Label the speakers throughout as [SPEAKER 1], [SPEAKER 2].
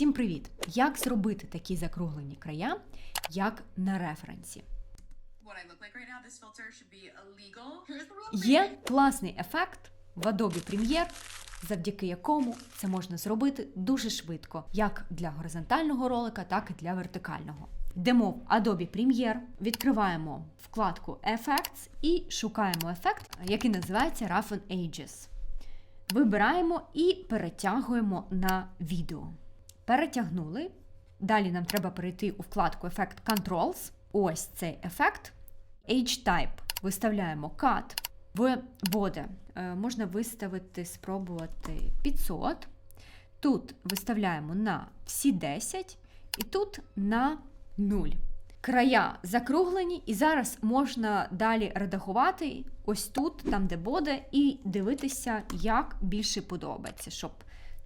[SPEAKER 1] Всім привіт! Як зробити такі закруглені края, як на референсі? Є класний ефект в Adobe Premiere, завдяки якому це можна зробити дуже швидко, як для горизонтального ролика, так і для вертикального. Йдемо в Adobe Premiere, відкриваємо вкладку Effects і шукаємо ефект, який називається Roughen Edges. Вибираємо і перетягуємо на відео. Перетягнули. Далі нам треба перейти у вкладку Effect Controls. Ось цей ефект. H-Type. Виставляємо Cut. В Body е, можна виставити, спробувати 500. Тут виставляємо на всі 10, і тут на 0. Края закруглені, і зараз можна далі редагувати ось тут, там де буде, і дивитися, як більше подобається, щоб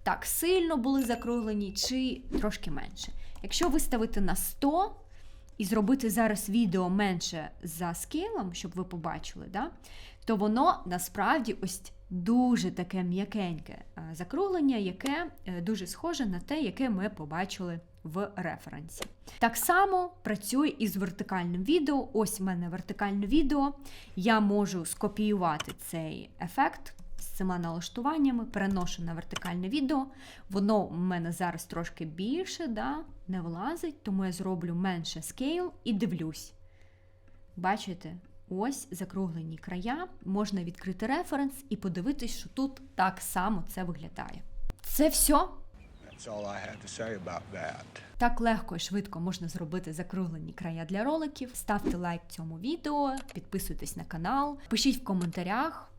[SPEAKER 1] так сильно були закруглені, чи трошки менше. Якщо виставити на 100 і зробити зараз відео менше за скейлом, щоб ви побачили, да, то воно насправді ось дуже таке м'якеньке е, закруглення, яке е, дуже схоже на те, яке ми побачили в референсі. Так само працює і з вертикальним відео. Ось в мене вертикальне відео. Я можу скопіювати цей ефект цими налаштуваннями, переношу на вертикальне відео. Воно в мене зараз трошки більше, да, не влазить, тому я зроблю менше скейл і дивлюсь. Бачите? Ось закруглені края, можна відкрити референс і подивитись, що тут так само це виглядає. Це все. Так легко і швидко можна зробити закруглені края для роликів. Ставте лайк цьому відео, підписуйтесь на канал, пишіть в коментарях,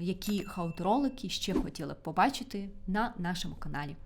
[SPEAKER 1] які хаут-ролики ще хотіли б побачити на нашому каналі.